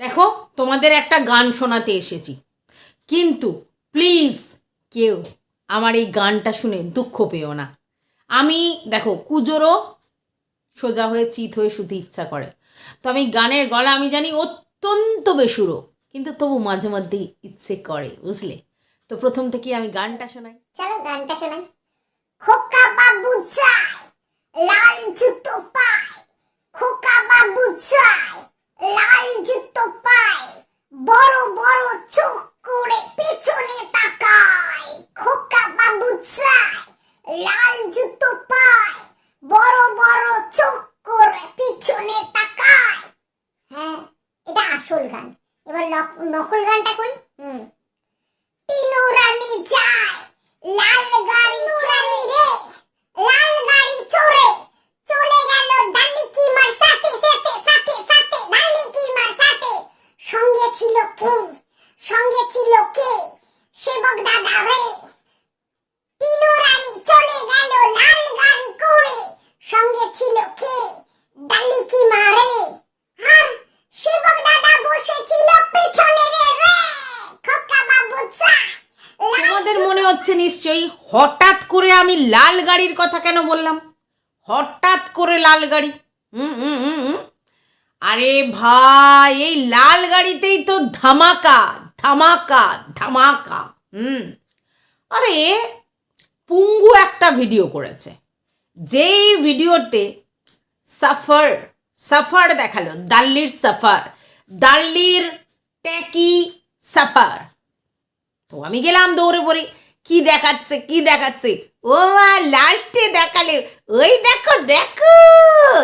দেখো, তোমাদের একটা গান শোনাতে এসেছি। কিন্তু প্লিজ কেউ আমার এই গানটা শুনে দুঃখ পেও না। আমি, দেখো, কুজোরও সোজা হয়ে চিত হয়ে শুতে ইচ্ছা করে। তো আমি গানের গলা আমি জানি অত্যন্ত বেসুরো, কিন্তু তবু মাঝে মধ্যে ইচ্ছে করে, বুঝলে? তো প্রথম থেকে আমি গানটা শোনাই। চলো গানটা শোনাই। খোকা বাবু চাই লাল জুতো পায়। খোকা বাবু চাই লাল জুতো পায় বড় বড় চোখ করে পিছনে তাকায়। খোকা বাবু চায় লাল জুতো পায় বড় বড় চোখ করে পিছনে তাকায়। হ্যাঁ এটা আসল গান। এবার নক- নকল গানটা করি? হুম তিনু রানী যায় লাল গাড়ি রানী রে লাল গাড়ি চড়ে চলে গেল দালিকি মার সাথে সাথে সাথে সাথে দালিকি মার সাথে সঙ্গে ছিল কে সঙ্গে ছিল কে সেবক দাদা রে তিনু রানী চলে গেল লাল গাড়ি করে সঙ্গে ছিল কে দালিকি মারে আর সেবক দাদা বসেছিল পেছনে রে রে খোকা বাবু চা তোমাদের হচ্ছে নিশ্চয়ই। হঠাৎ করে আমি লাল গাড়ির কথা কেন বললাম? হঠাৎ করে লাল গাড়ি। হুম হুম হুম। আরে ভাই, এই লাল গাড়িতেই তো ধামাকা ধামাকা ধামাকা। হুম। আরে, পুঙ্গু একটা ভিডিও করেছে। যেই ভিডিওতে সাফার সাফার দেখাল, দাল্লির সাফার, দাল্লির ট্যাকি সাফার। তো আমি গেলাম দৌড়ে পড়ে। কি দেখাচ্ছে কি দেখাচ্ছে? ও মা, লাস্টে দেখালে, ওই দেখো দেখো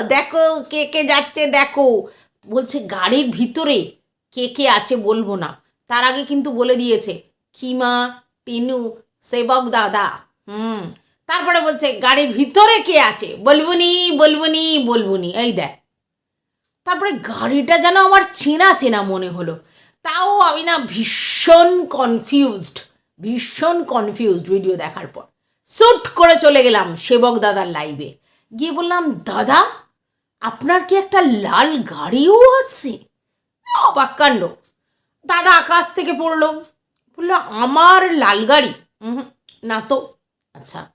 দেখো কে কে যাচ্ছে, দেখো। বলছে, গাড়ির ভিতরে কে কে আছে বলব না। তার আগে কিন্তু বলে দিয়েছে কিমা টিনু, সেবক দাদা। হুম। তারপরে বলছে, গাড়ির ভিতরে কে আছে? বলবুনি বলবুনি বলবুনি এই দেখ। তারপরে গাড়িটা যেন আমার চেনা চেনা মনে হলো। তাও আমি না ভীষণ কনফিউজড ভীষণ কনফিউজড ভিডিও দেখার পর। সুট করে চলে গেলাম সেবক দাদার লাইভে গিয়ে বললাম, দাদা, আপনার কি একটা লাল গাড়িও আছে? অবাক কাণ্ড। দাদা আকাশ থেকে পড়ল। বলল, আমার লাল গাড়ি। না তো। আচ্ছা।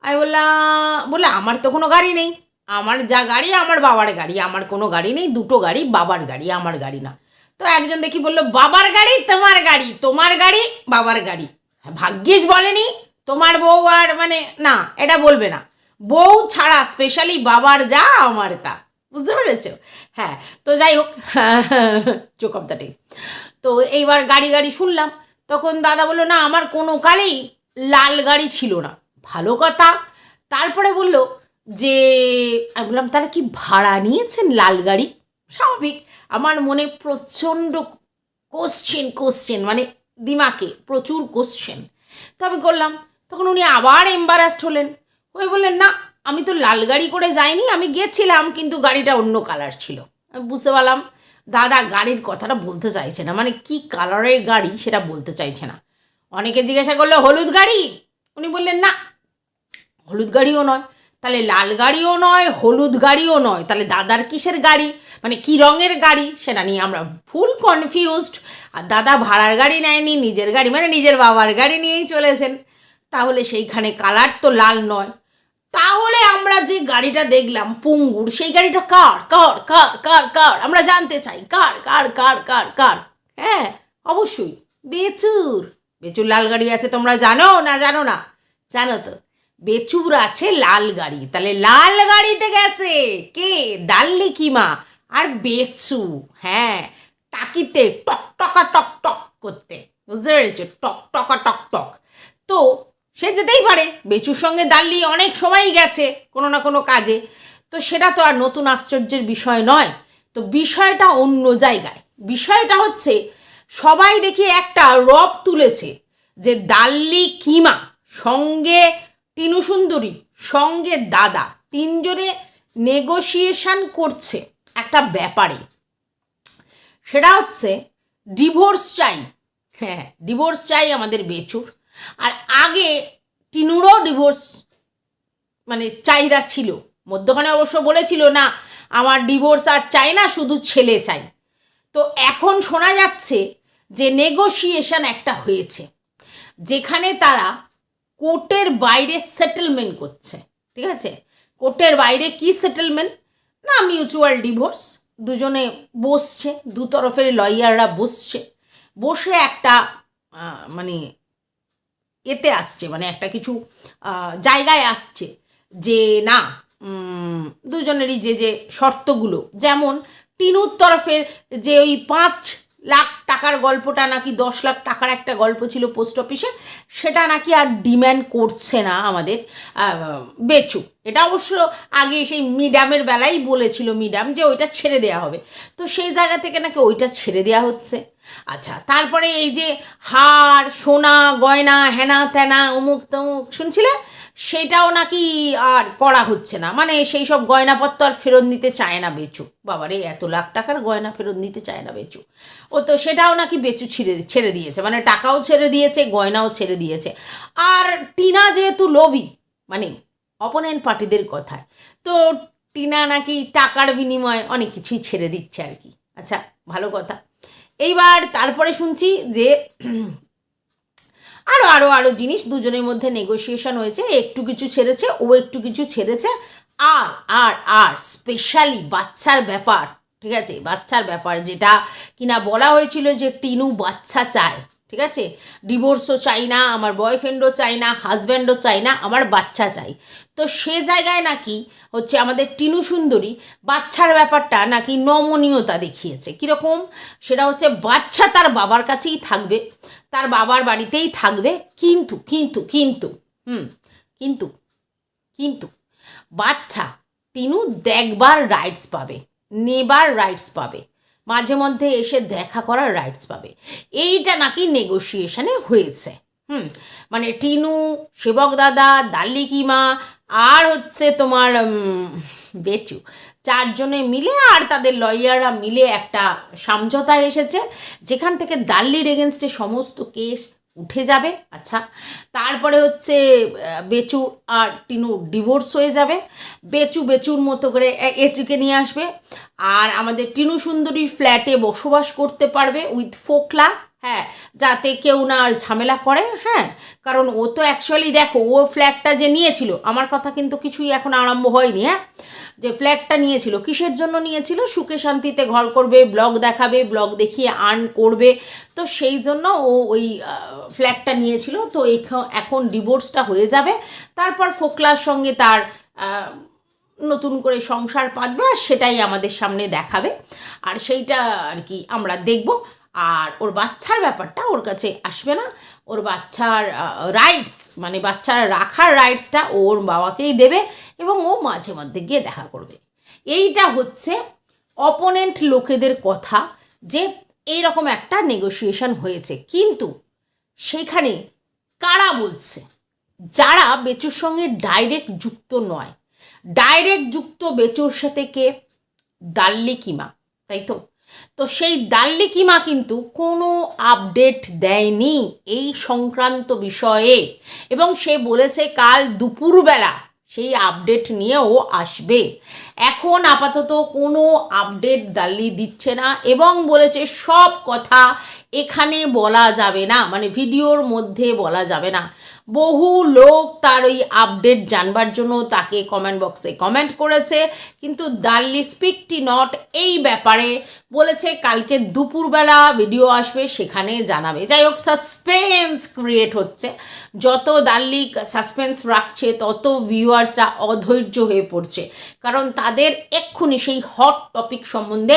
আমি বললাম বলে আমার তো কোনো গাড়ি নেই। আমার যা গাড়ি, আমার বাবার গাড়ি। আমার কোনো গাড়ি নেই। দুটো গাড়ি, বাবার গাড়ি, আমার গাড়ি না। তো একজন দেখি বলল বাবার গাড়ি তোমার গাড়ি তোমার গাড়ি বাবার গাড়ি। হ্যাঁ, ভাগ্যিস বলেনি তোমার বউ আর মানে না এটা বলবে না। বউ ছাড়া স্পেশালি বাবার যা আমার তা। বুঝতে পেরেছ? হ্যাঁ তো যাই হোক চোখ অফ দ্য ডে। তো এইবার গাড়ি গাড়ি শুনলাম তখন দাদা বলল না আমার কোনো কালেই লাল গাড়ি ছিল না। ভালো কথা। তারপরে বলল যে আমি বললাম তাহলে কি ভাড়া নিয়েছেন লাল গাড়ি? স্বাভাবিক। আমার মনে প্রচণ্ড কোশ্চেন কোশ্চেন মানে দিমাকে প্রচুর কোশ্চেন তো আমি করলাম, তখন উনি আবার এম্বারাসড হলেন। ওই বললেন, না, আমি তো লাল গাড়ি করে যাইনি, আমি গেছিলাম, কিন্তু গাড়িটা অন্য কালার ছিল। আমি বুঝতে পারলাম, দাদা, গাড়ির কথাটা বলতে চাইছে না। মানে কি কালারের গাড়ি সেটা বলতে চাইছে না। অনেকে জিজ্ঞাসা করল, হলুদ গাড়ি? উনি বললেন, না, হলুদ গাড়িও নয়। তাহলে লাল গাড়িও নয়, হলুদ গাড়িও নয়, তাহলে দাদার কিসের গাড়ি? মানে কি রঙের গাড়ি? সেটা নিয়ে আমরা ফুল কনফিউজড আর দাদা ভাড়ার গাড়ি নেয়নি, নিজের গাড়ি মানে নিজের বাবার গাড়ি নিয়েই চলেছেন। তাহলে সেইখানে কালার তো লাল নয়। তাহলে আমরা যে গাড়িটা দেখলাম, পুঙ্গুর, সেই গাড়িটা কার? কার কার কার কার? আমরা জানতে চাই, কার কার কার কার কার? হ্যাঁ অবশ্যই। বেচুর। বেচুর লাল গাড়ি আছে, তোমরা জানো না জানো না? জানো তো। বেচুর আছে লাল গাড়ি। তাহলে লাল গাড়িতে গেছে। কে? দাল্লি কিমা আর বেচু হ্যাঁ। টাকিতে টক টকা টক টক করতে। বুঝতে পেরেছ? টক টকা টক টক। তো সে যেতেই পারে। বেচুর সঙ্গে দাল্লি অনেক সময়ই গেছে কোনো না কোনো কাজে। তো সেটা তো আর নতুন আশ্চর্যের বিষয় নয়। তো বিষয়টা অন্য জায়গায়। বিষয়টা হচ্ছে, সবাই দেখি একটা রব তুলেছে যে দাল্লি কিমা সঙ্গে টিনু সুন্দরী, সঙ্গে দাদা। তিনজনে নেগোসিয়েশন করছে একটা ব্যাপারে। সেটা হচ্ছে ডিভোর্স চাই। হ্যাঁ ডিভোর্স চাই আমাদের বেচুর। আর আগে টিনুরও ডিভোর্স মানে চাহিদা ছিল। মধ্যখানে অবশ্য বলেছিল না, আমার ডিভোর্স আর চাই না, শুধু ছেলে চাই। তো এখন শোনা যাচ্ছে যে নেগোসিয়েশন একটা হয়েছে। যেখানে তারা কোর্টের বাইরে সেটেলমেন্ট করছে, ঠিক আছে? কোর্টের বাইরে কি সেটেলমেন্ট না মিউচুয়াল ডিভোর্স দুজনে বসছে, দু তরফের লয়াররা বসছে। বসে একটা মানে এতে আসছে মানে একটা কিছু জায়গায় আসছে যে না দুজনেরই যে যে শর্তগুলো। যেমন টিনুর তরফের যে ওই পাঁচ লাখ টাকার গল্পটা নাকি দশ লাখ টাকার একটা গল্প ছিল পোস্ট অফিসে, সেটা নাকি আর ডিম্যান্ড করছে না আমাদের বেচু। এটা অবশ্য আগে সেই মিডামের বেলাই বলেছিল মিডাম যে ওইটা ছেড়ে দেয়া হবে। তো সেই জায়গা থেকে নাকি ওইটা ছেড়ে দেয়া হচ্ছে। আচ্ছা তারপরে এই যে হার, সোনা, গয়না, হেনা, তেনা, অমুক তমুক, শুনছিলে? সেটাও নাকি আর করা হচ্ছে না। মানে সেই সব গয়নাপত্র আর ফেরত নিতে চায় না বেচু। বাবারে, এত লাখ টাকার গয়না ফেরত নিতে চায় না বেচু। ও তো সেটাও নাকি বেচু ছেড়ে ছেড়ে দিয়েছে। মানে টাকাও ছেড়ে দিয়েছে, গয়নাও ছেড়ে দিয়েছে। আর টিনা যেহেতু লোভী মানে অপোনেন্ট পার্টিদের কথায়, তো টিনা নাকি টাকার বিনিময়ে অনেক কিছুই ছেড়ে দিচ্ছে আর কি। আচ্ছা ভালো কথা। এইবার তারপরে শুনছি যে আরও আরও আরও জিনিস দুজনের মধ্যে নেগোসিয়েশন হয়েছে, একটু কিছু ছেড়েছে, ও একটু কিছু ছেড়েছে, আর আর আর স্পেশালি বাচ্চার ব্যাপার, ঠিক আছে? বাচ্চার ব্যাপার যেটা কিনা বলা হয়েছিল যে টিনু বাচ্চা চায়। ঠিক আছে? ডিভোর্সও চাই না, আমার বয়ফ্রেন্ডও চাই না হাজব্যান্ডও চাই না, আমার বাচ্চা চাই। তো সে জায়গায় নাকি হচ্ছে আমাদের টিনু সুন্দরী বাচ্চার ব্যাপারটা নাকি নমনীয়তা দেখিয়েছে। কীরকম? সেটা হচ্ছে বাচ্চা তার বাবার কাছেই থাকবে, তার বাবার বাড়িতেই থাকবে, কিন্তু কিন্তু কিন্তু, হুম, কিন্তু কিন্তু বাচ্চা টিনু দেখবার রাইটস পাবে, নেবার রাইটস পাবে। মাঝে মধ্যে এসে দেখা করার রাইটস পাবে। এইটা নাকি নেগোসিয়েশনে হয়েছে। হুম মানে টিনু সেবক দাদা দাল্লিকিমা আর হচ্ছে তোমার বেচু। চারজনে মিলে আর তাদের লয়াররা মিলে একটা সমঝোতায় এসেছে, যেখান থেকে দাল্লির এগেনস্টে সমস্ত কেস উঠে যাবে আচ্ছা। তারপরে হচ্ছে বেচু আর টিনু ডিভোর্স হয়ে যাবে। বেচু বেচুর মতো করে এচুকে নিয়ে আসবে। আর আমাদের টিনু সুন্দরী ফ্ল্যাটে বসবাস করতে পারবে উইথ ফোকলা হ্যাঁ যাতে কেউ না আর ঝামেলা করে হ্যাঁ। কারণ ও তো অ্যাকচুয়ালি দেখো, ও ফ্ল্যাটটা যে নিয়েছিল, আমার কথা কিন্তু কিছুই এখন আরম্ভ হয়নি হ্যাঁ। যে ফ্ল্যাটটা নিয়েছিল, কিসের জন্য নিয়েছিল? সুখে শান্তিতে ঘর করবে ব্লগ দেখাবে ব্লগ দেখিয়ে আর্ন করবে। তো সেই জন্য ও ওই ফ্ল্যাটটা নিয়েছিল। তো এখ- এখন ডিভোর্সটা হয়ে যাবে। তারপর ফোকলার সঙ্গে তার নতুন করে সংসার পাতবে আর সেটাই আমাদের সামনে দেখাবে। আর সেইটা আর কি আমরা দেখব। আর ওর বাচ্চার ব্যাপারটা ওর কাছে আসবে না। ওর বাচ্চার রাইটস মানে বাচ্চার রাখার রাইটসটা ওর বাবাকেই দেবে এবং ও মাঝে মধ্যে গিয়ে দেখা করবে। এইটা হচ্ছে অপোনেন্ট লোকেদের কথা যে এইরকম একটা নেগোসিয়েশন হয়েছে। কিন্তু সেখানে কারা বলছে? যারা বেচুর সঙ্গে ডাইরেক্ট যুক্ত নয়। ডাইরেক্ট যুক্ত বেচুর সাথে কে? দাল্লি কিমা তাই তো? তো সেই দাল্লি কিমা কিন্তু কোনো আপডেট দেয়নি এই সংক্রান্ত বিষয়ে। এবং সে বলেছে কাল দুপুরবেলা সেই আপডেট নিয়েও আসবে। এখন আপাতত কোনো আপডেট দাল্লি দিচ্ছে না এবং বলেছে সব কথা এখানে বলা যাবে না মানে ভিডিওর মধ্যে বলা যাবে না। বহু লোক তার ওই আপডেট জানবার জন্য তাকে কমেন্ট বক্সে কমেন্ট করেছে। কিন্তু দাল্লি স্পিকটি নট এই ব্যাপারে বলেছে, কালকে দুপুরবেলা ভিডিও আসবে, সেখানে জানাবে। যাই হোক সাসপেন্স ক্রিয়েট হচ্ছে। যত দাল্লি সাসপেন্স রাখছে, তত ভিউয়ার্সরা অধৈর্য হয়ে পড়ছে। কারণ তাদের এক্ষুনি সেই হট টপিক সম্বন্ধে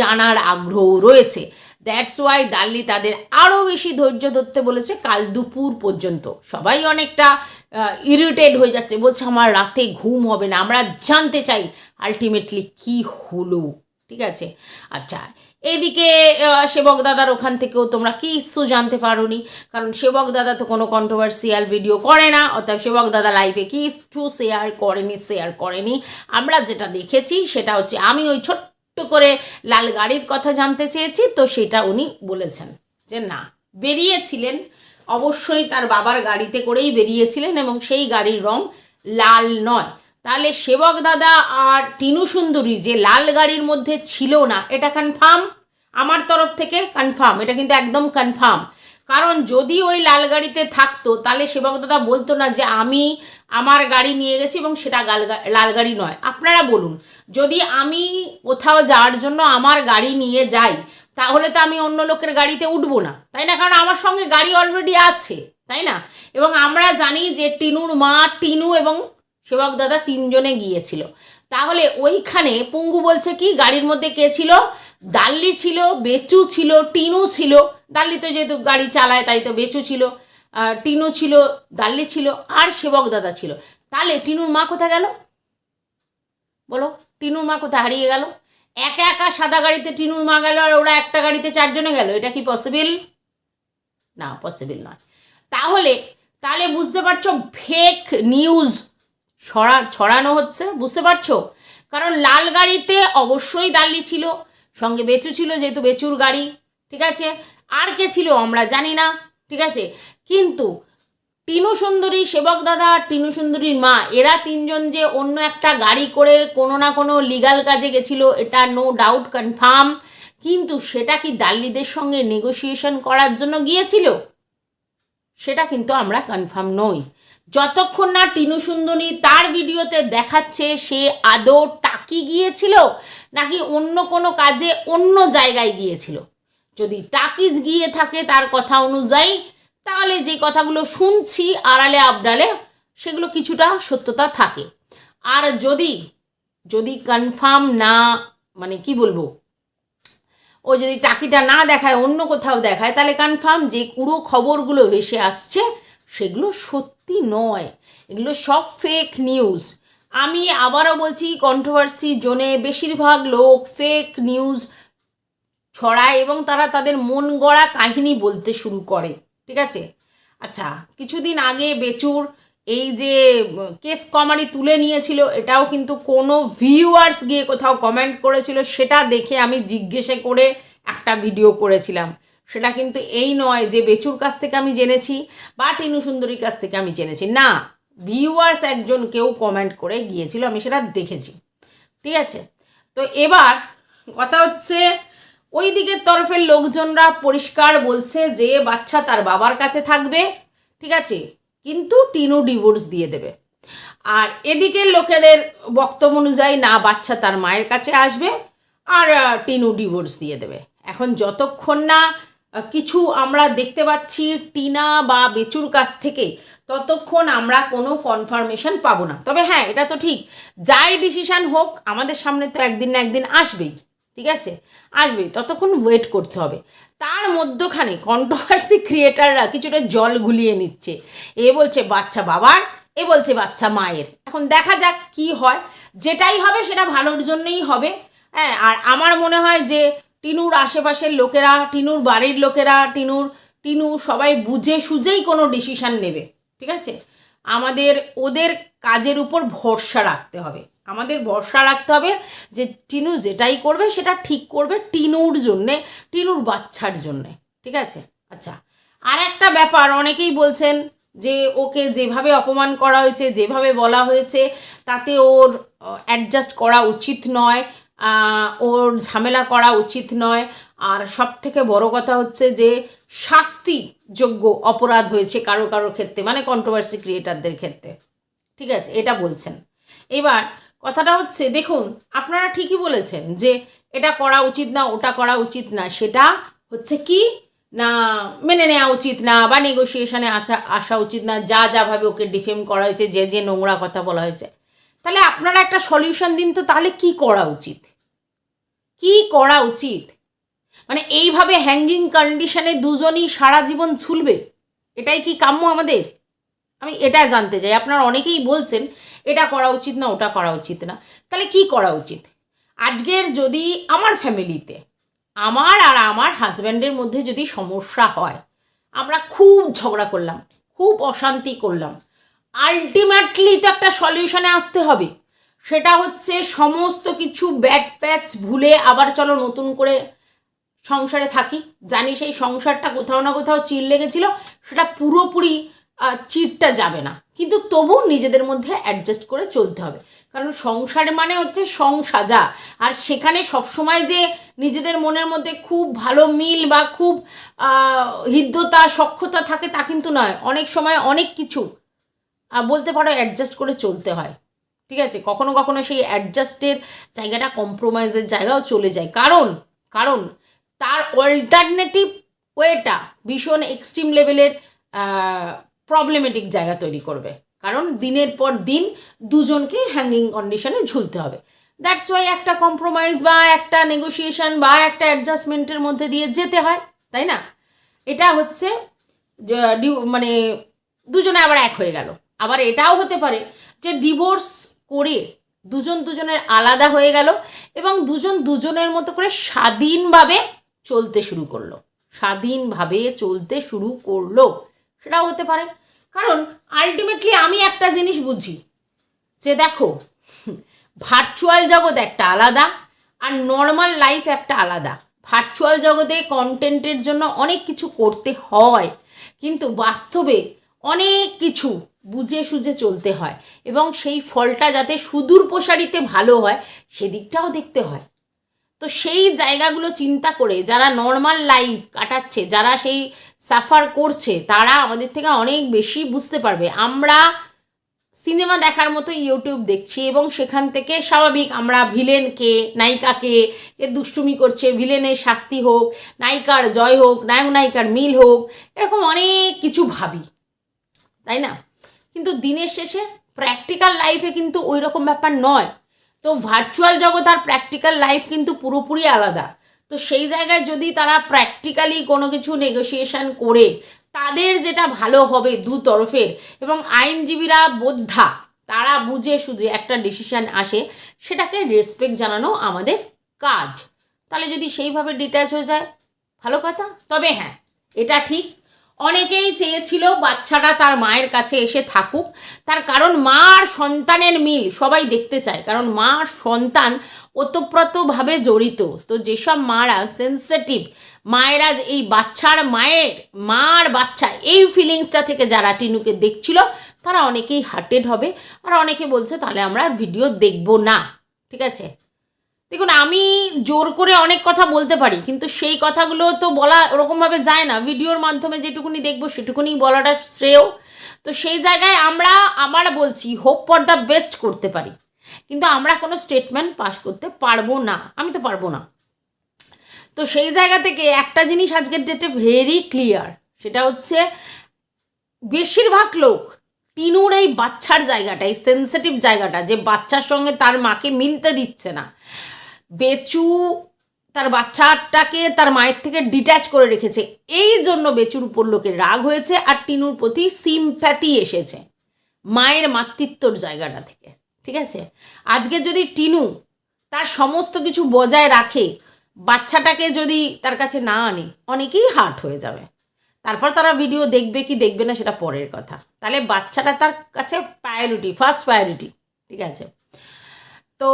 জানার আগ্রহ রয়েছে। দ্যাটস ওয়াই দাল্লি তাদের আরও বেশি ধৈর্য ধরতে বলেছে কাল দুপুর পর্যন্ত। সবাই অনেকটা ইরিটেড হয়ে যাচ্ছে। বলছে আমার রাতে ঘুম হবে না। আমরা জানতে চাই আলটিমেটলি কি হলো। ঠিক আছে? আচ্ছা এইদিকে আহ, সেবক দাদার ওখান থেকেও তোমরা কি ইস্যু জানতে পারোনি। কারণ সেবক দাদা তো কোনো কন্ট্রোভার্সিয়াল ভিডিও করে না। অর্থাৎ সেবক দাদা লাইভে কি ইস্যু শেয়ার করেনি শেয়ার করেনি। আমরা যেটা দেখেছি সেটা হচ্ছে আমি ওই ছোট্ট করে লাল গাড়ির কথা জানতে চেয়েছি, তো সেটা উনি বলেছেন যে না, বেরিয়েছিলেন। অবশ্যই তার বাবার গাড়িতে করেই বেরিয়েছিলেন এবং সেই গাড়ির রং লাল নয়। তাহলে সেবক দাদা আর টিনু সুন্দরী যে লাল গাড়ির মধ্যে ছিল না, এটা কনফার্ম আমার তরফ থেকে কনফার্ম এটা কিন্তু একদম কনফার্ম কারণ যদি ওই লাল গাড়িতে থাকতো, তাহলে সেবক দাদা বলতো না যে আমি আমার গাড়ি নিয়ে গেছি এবং সেটা লাল গাড়ি নয়। আপনারা বলুন, যদি আমি কোথাও যাওয়ার জন্য আমার গাড়ি নিয়ে যাই, তাহলে তো আমি অন্য লোকের গাড়িতে উঠবো না। তাই না? কারণ আমার সঙ্গে গাড়ি অলরেডি আছে, তাই না? এবং আমরা জানি যে টিনুর মা টিনু এবং সেবক দাদা তিনজনে গিয়েছিল। তাহলে ওইখানে পুঙ্গু বলছে কি, গাড়ির মধ্যে কে ছিল? দাল্লি ছিল, বেচু ছিল, টিনু ছিল। দাল্লি তো যেহেতু গাড়ি চালায়, তাই তো বেচু ছিল। টিনু ছিল দাল্লি ছিল, আর সেবক দাদা ছিল। তাহলে টিনুর মা কোথায় গেল? বলো, টিনুর মা কোথায় হারিয়ে গেল? একা একা সাদা গাড়িতে টিনুর মা গেল আর ওরা একটা গাড়িতে চারজনে গেল? এটা কি পসিবল না পসিবল নয়। তাহলে তাহলে বুঝতে পারছ ফেক নিউজ ছড়া, ছড়ানো হচ্ছে, বুঝতে পারছ? কারণ লাল গাড়িতে অবশ্যই দাল্লি ছিল, সঙ্গে বেচু ছিল, যেহেতু বেচুর গাড়ি, ঠিক আছে? আর কে ছিল আমরা জানি না, ঠিক আছে? কিন্তু টিনু সুন্দরী সেবক দাদা আর টিনু সুন্দরীর মা, এরা তিনজন যে অন্য একটা গাড়ি করে কোনো না কোনো লিগাল কাজে গেছিল, এটা নো ডাউট কনফার্ম কিন্তু সেটা কি দাল্লিদের সঙ্গে নেগোসিয়েশন করার জন্য গিয়েছিল? সেটা কিন্তু আমরা কনফার্ম নই। যতক্ষণ না টিনু সুন্দরী তার ভিডিওতে দেখাচ্ছে, সে আদৌ টাকি গিয়েছিল নাকি অন্য কোনো কাজে অন্য জায়গায় গিয়েছিল? যদি টাকিজ গিয়ে থাকে তার কথা অনুযায়ী, তাহলে যে কথাগুলো শুনছি আড়ালে আবডালে, সেগুলো কিছুটা সত্যতা থাকে। আর যদি যদি কনফার্ম না মানে কি বলব? ও যদি টাকিটা না দেখায়, অন্য কোথাও দেখায়, তাহলে কনফার্ম যে পুরো খবরগুলো ভেসে আসছে সেগুলো সত্যি নয়। এগুলো সব ফেক নিউজ আমি আবারও বলছি কন্ট্রোভার্সি জোনে বেশিরভাগ লোক ফেক নিউজ ছড়ায় এবং তারা তাদের মন গড়া কাহিনী বলতে শুরু করে। ঠিক আছে? আচ্ছা কিছুদিন আগে বেচুর এই যে, কেস কমারি তুলে নিয়েছিল, এটাও কিন্তু কোনো ভিউয়ার্স গিয়ে কোথাও কমেন্ট করেছিল, সেটা দেখে আমি জিজ্ঞেসে করে একটা ভিডিও করেছিলাম। সেটা কিন্তু এই নয় যে বেচুর কাছ থেকে আমি জেনেছি বা টিনু সুন্দরীর কাছ থেকে আমি জেনেছি। না ভিউয়ার্স একজন কেউ কমেন্ট করে গিয়েছিল, আমি সেটা দেখেছি। ঠিক আছে? তো এবার কথা হচ্ছে, ওই দিকের তরফের লোকজনরা পরিষ্কার বলছে যে বাচ্চা তার বাবার কাছে থাকবে, ঠিক আছে? কিন্তু টিনু ডিভোর্স দিয়ে দেবে। আর এদিকের লোকেদের বক্তব্য অনুযায়ী না, বাচ্চা তার মায়ের কাছে আসবে, আর টিনু ডিভোর্স দিয়ে দেবে। এখন যতক্ষণ না কিছু আমরা দেখতে পাচ্ছি টিনা বা বেচুর কাছ থেকে। ততক্ষণ আমরা কোনো কনফার্মেশন পাবো না। তবে হ্যাঁ এটা তো ঠিক। যাই ডিসিশান হোক, আমাদের সামনে তো একদিন না একদিন আসবেই। ঠিক আছে? আসবেই। ততক্ষণ ওয়েট করতে হবে। তার মধ্যখানে কন্ট্রোভার্সি ক্রিয়েটাররা কিছুটা জল গুলিয়ে নিচ্ছে। এ বলছে বাচ্চা বাবার, এ বলছে বাচ্চা মায়ের। এখন দেখা যাক কি হয়। যেটাই হবে, সেটা ভালোর জন্যই হবে। হ্যাঁ আর আমার মনে হয় যে টিনুর আশেপাশের লোকেরা, টিনুর বাড়ির লোকেরা, টিনুর, টিনু সবাই বুঝে সুঝেই কোনো ডিসিশান নেবে, ঠিক আছে? আমাদের, ওদের কাজের উপর ভরসা রাখতে হবে। আমাদের ভরসা রাখতে হবে যে টিনু যেটাই করবে সেটা ঠিক করবে টিনুর জন্যে, টিনুর বাচ্চার জন্যে, ঠিক আছে? আচ্ছা আর একটা ব্যাপার, অনেকেই বলছেন যে ওকে যেভাবে অপমান করা হয়েছে, যেভাবে বলা হয়েছে, তাতে ওর অ্যাডজাস্ট করা উচিত নয়। ওর ঝামেলা করা উচিত নয়। আর সব থেকে বড় কথা হচ্ছে যে, শাস্তিযোগ্য অপরাধ হয়েছে কারও কারও ক্ষেত্রে মানে কন্ট্রোভার্সি ক্রিয়েটারদের ক্ষেত্রে। ঠিক আছে, এটা বলছেন। এবার কথাটা হচ্ছে, দেখুন, আপনারা ঠিকই বলেছেন যে, এটা করা উচিত না, ওটা করা উচিত না, সেটা হচ্ছে কি? না, মেনে নেওয়া উচিত না, বা নেগোসিয়েশনে আসা আসা উচিত না, যা যাভাবে ওকে ডিফেম করা হয়েছে, যে যে নোংরা কথা বলা হয়েছে। তাহলে আপনারা একটা সলিউশন দিন তো, তাহলে কি করা উচিত? কি করা উচিত? মানে এইভাবে হ্যাঙ্গিং কন্ডিশনে দুজনই সারা জীবন ঝুলবে, এটাই কি কাম্য আমাদের? আমি এটা জানতে চাই। আপনারা অনেকেই বলছেন, এটা করা উচিত না, ওটা করা উচিত না। তাহলে কি করা উচিত? আজকের যদি আমার ফ্যামিলিতে, আমার আর আমার হাজব্যান্ডের মধ্যে যদি সমস্যা হয়, আমরা খুব ঝগড়া করলাম, খুব অশান্তি করলাম আলটিমেটলি তো একটা সলিউশনে আসতে হবে। সেটা হচ্ছে সমস্ত কিছু ব্যাড প্যাচ ভুলে আবার চলো নতুন করে সংসারে থাকি। জানি সেই সংসারটা কোথাও না কোথাও চির লেগেছিল, সেটা পুরোপুরি চিটটা যাবে না। কিন্তু তবু নিজেদের মধ্যে অ্যাডজাস্ট করে চলতে হবে। কারণ সংসার মানে হচ্ছে সংসাজা। আর সেখানে সবসময় যে নিজেদের মনের মধ্যে খুব ভালো মিল বা খুব হৃদ্যতা সক্ষতা থাকে তা কিন্তু নয়। অনেক সময় অনেক কিছু বলতে পারো অ্যাডজাস্ট করে চলতে হয়। ঠিক আছে? কখনো কখনো সেই অ্যাডজাস্টের জায়গাটা কম্প্রোমাইজের জায়গাও চলে যায়। কারণ কারণ তার অল্টারনেটিভ ওয়েটা ভীষণ এক্সট্রিম লেভেলের প্রবলেমেটিক জায়গা তৈরি করবে। কারণ দিনের পর দিন দুজনকে হ্যাঙ্গিং কন্ডিশনে ঝুলতে হবে। দ্যাটস ওয়াই একটা কম্প্রোমাইজ বা একটা নেগোসিয়েশন বা একটা অ্যাডজাস্টমেন্টের মধ্যে দিয়ে যেতে হয়, তাই না? এটা হচ্ছে মানে দুজনে আবার এক হয়ে গেল। আবার এটাও হতে পারে যে ডিভোর্স করে দুজন দুজনের আলাদা হয়ে গেল এবং দুজন দুজনের মতো করে স্বাধীনভাবে চলতে শুরু করল। স্বাধীনভাবে চলতে শুরু করল। সেটাও হতে পারে। কারণ আলটিমেটলি আমি একটা জিনিস বুঝি যে দেখো ভার্চুয়াল জগৎ একটা আলাদা আর নর্মাল লাইফ একটা আলাদা। ভার্চুয়াল জগতে কন্টেন্টের জন্য অনেক কিছু করতে হয়, কিন্তু বাস্তবে অনেক কিছু বুঝে সুঝে চলতে হয় এবং সেই ফলটা যাতে সুদূর প্রসারিতে ভালো হয় সেদিকটাও দেখতে হয়। তো সেই জায়গাগুলো চিন্তা করে যারা নর্মাল লাইফ কাটাচ্ছে, যারা সেই সাফার করছে, তারা আমাদের থেকে অনেক বেশি বুঝতে পারবে। আমরা সিনেমা দেখার মতো ইউটিউব দেখছি এবং সেখান থেকে স্বাভাবিক আমরা ভিলেনকে নায়িকাকে, এ দুষ্টুমি করছে ভিলেনের শাস্তি হোক, নায়িকার জয় হোক নায়ক নায়িকার মিল হোক, এরকম অনেক কিছু ভাবি। তাই না? কিন্তু দিনের শেষে প্র্যাকটিক্যাল লাইফে কিন্তু ওই রকম ব্যাপার নয়। তো ভার্চুয়াল জগৎ আর প্র্যাকটিক্যাল লাইফ কিন্তু পুরোপুরি আলাদা। তো সেই জায়গায় যদি তারা প্র্যাকটিক্যালি কোনো কিছু নেগোসিয়েশন করে, তাদের যেটা ভালো হবে দু তরফের এবং আইনজীবীরা বোদ্ধা, তারা বুঝে সুঝে একটা ডিসিশান আসে, সেটাকে রেসপেক্ট জানানো আমাদের কাজ। তাহলে যদি সেইভাবে ডিট্যাচ হয়ে যায়, ভালো কথা। তবে হ্যাঁ এটা ঠিক। অনেকেই চেয়েছিল বাচ্চাটা তার মায়ের কাছে এসে থাকুক। তার কারণ মা আর সন্তানের মিল সবাই দেখতে চায়। কারণ মা সন্তান ওতপ্রোতভাবে জড়িত। তো যেসব মারা সেন্সিটিভ মায়েরা এই বাচ্চার মায়ের, মার বাচ্চা, এই ফিলিংসটা থেকে যারা টিনুকে দেখছিল, তারা অনেকেই হার্টেড হবে। আর অনেকে বলছে, তাহলে আমরা ভিডিও দেখব না। ঠিক আছে? দেখুন, আমি জোর করে অনেক কথা বলতে পারি, কিন্তু সেই কথাগুলো তো বলা ওরকমভাবে যায় না। ভিডিওর মাধ্যমে যেটুকুনি দেখব, সেটুকুনি বলাটা শ্রেয়। তো সেই জায়গায় আমরা, আমার বলছি হোপ ফর দ্য বেস্ট করতে পারি। কিন্তু আমরা কোনো স্টেটমেন্ট পাস করতে পারব না। আমি তো পারব না। তো সেই জায়গা থেকে একটা জিনিস আজকের ডেটে ভেরি ক্লিয়ার সেটা হচ্ছে বেশিরভাগ লোক টিনুর এই বাচ্চার জায়গাটা, এই সেন্সিটিভ জায়গাটা, যে বাচ্চার সঙ্গে তার মাকে মিলতে দিচ্ছে না। বেচু তার বাচ্চাটাকে তার মায়ের থেকে ডিট্যাচ করে রেখেছে। এই জন্য বেচুর উপর লোকের রাগ হয়েছে আর টিনুর প্রতি সিম্প্যাথি এসেছে মায়ের মাতৃত্বর জায়গাটা থেকে, ঠিক আছে? আজকে যদি টিনু তার সমস্ত কিছু বজায় রাখে, বাচ্চাটাকে যদি তার কাছে না আনে, অনেকেই হার্ট হয়ে যাবে। তারপর তারা ভিডিও দেখবে কি দেখবে না সেটা পরের কথা। তাহলে বাচ্চাটা তার কাছে প্রায়োরিটি ফার্স্ট প্রায়োরিটি ঠিক আছে? তো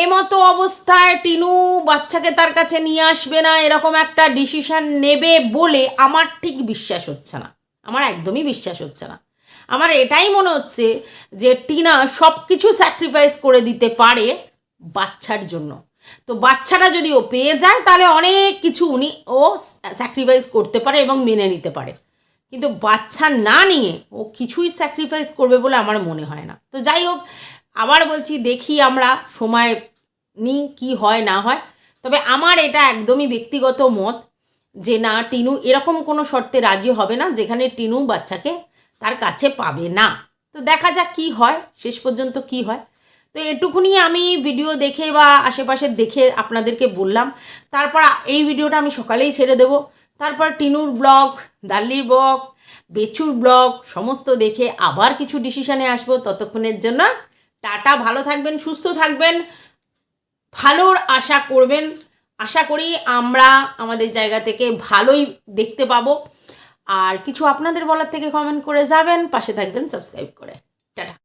এ মতো অবস্থায় টিনু বাচ্চাকে তার কাছে নিয়ে আসবে না, এরকম একটা ডিসিশান নেবে বলে আমার ঠিক বিশ্বাস হচ্ছে না। আমার একদমই বিশ্বাস হচ্ছে না। আমার এটাই মনে হচ্ছে যে টিনা সব কিছু স্যাক্রিফাইস করে দিতে পারে বাচ্চার জন্য। তো বাচ্চাটা যদি ও পেয়ে যায়, তাহলে অনেক কিছু উনি ও স্যাক্রিফাইস করতে পারে এবং মেনে নিতে পারে। কিন্তু বাচ্চা না নিয়ে ও কিছুই স্যাক্রিফাইস করবে বলে আমার মনে হয় না। তো যাই হোক আবার বলছি দেখি আমরা সময় নিই কি হয়, না হয়। তবে আমার এটা একদমই ব্যক্তিগত মত যে না, টিনু এরকম কোনো শর্তে রাজি হবে না যেখানে টিনু বাচ্চাকে তার কাছে পাবে না। তো দেখা যাক কি হয়, শেষ পর্যন্ত কি হয়। তো এটুকুনি আমি ভিডিও দেখে বা আশেপাশে দেখে আপনাদেরকে বললাম। তারপর এই ভিডিওটা আমি সকালেই ছেড়ে দেব। তারপর টিনুর ব্লগ ডাল্লির ব্লগ, বেচুর ব্লগ, সমস্ত দেখে আবার কিছু ডিসিশানে আসব ততক্ষণের জন্য। টাটা, ভালো থাকবেন, সুস্থ থাকবেন, ভালোর আশা করবেন। আশা করি আমরা আমাদের জায়গা থেকে ভালোই দেখতে পাবো। আর কিছু আপনাদের বলার থেকে কমেন্ট করে যাবেন, পাশে থাকবেন সাবস্ক্রাইব করে। টাটা।